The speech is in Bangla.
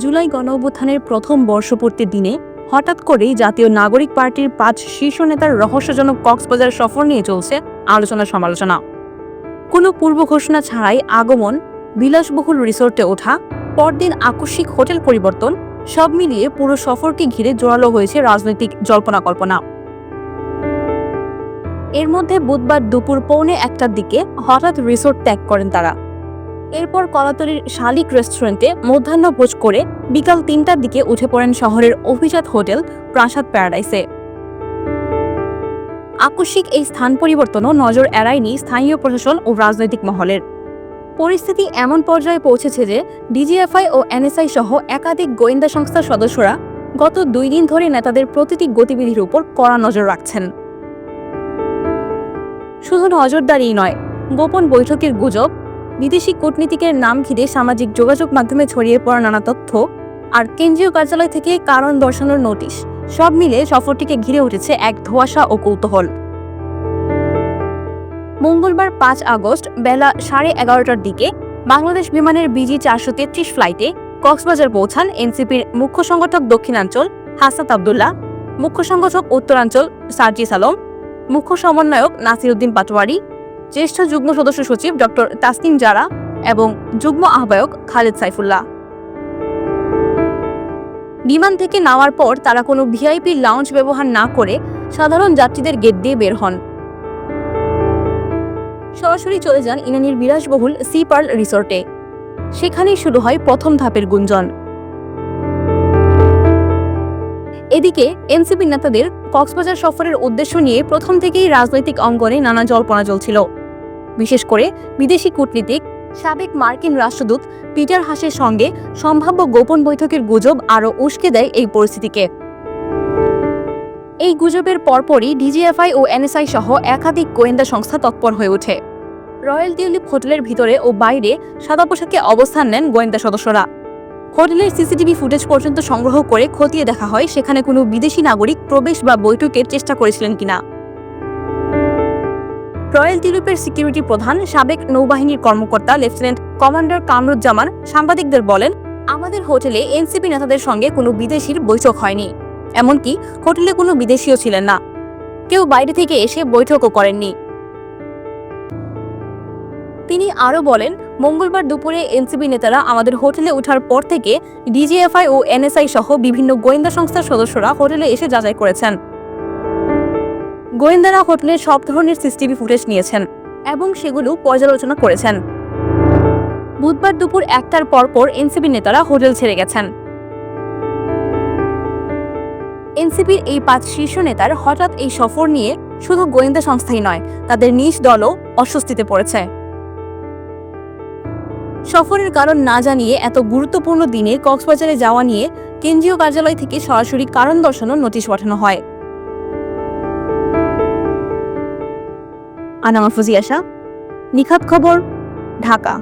জুলাই গণঅভ্যুত্থানের প্রথম বর্ষপূর্তির দিনে হঠাৎ করেই জাতীয় নাগরিক পার্টির পাঁচ শীর্ষ নেতার রহস্যজনক কক্সবাজার সফর নিয়ে চলছে আলোচনা সমালোচনা। কোনো পূর্ব ঘোষণা ছাড়াই আগমন, বিলাসবহুল রিসোর্টে ওঠা, পরদিন আকস্মিক হোটেল পরিবর্তন, সব মিলিয়ে পুরো সফরকে ঘিরে জোরালো হয়েছে রাজনৈতিক জল্পনা কল্পনা। এর মধ্যে বুধবার দুপুর পৌনে একটার দিকে হঠাৎ রিসোর্ট ত্যাগ করেন তারা। এরপর কলাতলির শালিক রেস্টুরেন্টে মধ্যাহ্ন ভোজ করে বিকাল তিনটার দিকে উঠে পড়েন শহরের অভিজাত হোটেল প্রাসাদ প্যারাডাইসে। আকস্মিক এই স্থান পরিবর্তনও নজর এড়ায়নি স্থানীয় প্রশাসন ও রাজনৈতিক মহলের। পরিস্থিতি এমন পর্যায়ে পৌঁছেছে যে ডিজিএফআই ও এনএসআই সহ একাধিক গোয়েন্দা সংস্থার সদস্যরা গত দুই দিন ধরে নেতাদের প্রতিটি গতিবিধির উপর কড়া নজর রাখছেন। শুধু নজরদারি নয়, গোপন বৈঠকের গুজব বিদেশি কূটনীতিকের নাম ঘিরে সামাজিক যোগাযোগ মাধ্যমে ছড়িয়ে পড়া নানা তথ্য আর কেন্দ্রীয় কার্যালয় থেকে কারণ দর্শানোর নোটিশ, সব মিলে সফরটিকে ঘিরে উঠেছে এক ধোঁয়াশা ও কৌতূহল। মঙ্গলবার পাঁচ আগস্ট বেলা সাড়ে এগারোটার দিকে বাংলাদেশ বিমানের বিজি চারশো তেত্রিশ ফ্লাইটে কক্সবাজার পৌঁছান এনসিপির মুখ্য সংগঠক দক্ষিণাঞ্চল হাসাত আবদুল্লাহ, মুখ্য সংগঠক উত্তরাঞ্চল সার্জিস আলম, মুখ্য সমন্বয়ক নাসিরউদ্দিন পাটোয়ারি জ্যেষ্ঠ যুগ্ম সদস্য সচিব ডক্টর তাসনিম জারা এবং যুগ্ম আহ্বায়ক খালেদ সাইফুল্লাহ। বিমান থেকে নামার পর তারা কোনো ভিআইপি লাউঞ্জ ব্যবহার না করে সাধারণ যাত্রীদের গেট দিয়ে বের হন। সরাসরি চলে যান ইনানির বিলাসবহুল সি পার্ল রিসোর্টে। সেখানেই শুরু হয় প্রথম ধাপের গুঞ্জন। এদিকে এনসিপি নেতাদের কক্সবাজার সফরের উদ্দেশ্য নিয়ে প্রথম থেকেই রাজনৈতিক অঙ্গনে নানা জল্পনা চলছিল। বিশেষ করে বিদেশি কূটনীতিক সাবেক মার্কিন রাষ্ট্রদূত পিটার হাসের সঙ্গে সম্ভাব্য গোপন বৈঠকের গুজব আরও উস্কে দেয় এই পরিস্থিতিকে। এই গুজবের পরপরই ডিজিএফআই ও এনএসআই সহ একাধিক গোয়েন্দা সংস্থা তৎপর হয়ে ওঠে। রয়্যাল টিউলিপ হোটেলের ভিতরে ও বাইরে সাদা পোশাকে অবস্থান নেন গোয়েন্দা সদস্যরা। হোটেলের সিসিটিভি ফুটেজ পর্যন্ত সংগ্রহ করে খতিয়ে দেখা হয় সেখানে কোনো বিদেশি নাগরিক প্রবেশ বা বৈঠকের চেষ্টা করেছিলেন কিনা। রয়্যাল টিউলিপের সিকিউরিটি প্রধান সাবেক নৌবাহিনীর কর্মকর্তা লেফটেন্যান্ট কমান্ডার কামরুজ্জামান সাংবাদিকদের বলেন, আমাদের হোটেলে এনসিপি নেতাদের সঙ্গে কোনো বিদেশির বৈঠক হয়নি। এমনকি হোটেলে কোনো বিদেশিও ছিলেন না। কেউ বাইরে থেকে এসে বৈঠকও করেননি। তিনি আরও বলেন, মঙ্গলবার দুপুরে এনসিপি নেতারা আমাদের হোটেলে ওঠার পর থেকে ডিজিএফআই ও এনএসআই সহ বিভিন্ন গোয়েন্দা সংস্থার সদস্যরা হোটেলে এসে যাচাই করেছেন। গোয়েন্দারা হোটেলের সব ধরনের সিসিটিভি ফুটেজ নিয়েছেন এবং সেগুলো পর্যালোচনা করেছেন। বুধবার দুপুর একটার পরপর এনসিপি নেতারা হোটেল ছেড়ে গেছেন। এনসিপির এই পাঁচ শীর্ষ নেতার হঠাৎ এই সফর নিয়ে শুধু গোয়েন্দা সংস্থাই নয়, তাদের নিজ দলও অস্বস্তিতে পড়েছে। সফরের কারণ না জানিয়ে এত গুরুত্বপূর্ণ দিনে কক্সবাজারে যাওয়া নিয়ে কেন্দ্রীয় কার্যালয় থেকে সরাসরি কারণ দর্শানোর নোটিশ পাঠানো হয়। আনামা ফুজিয়াশা নিখাত খবর ঢাকা।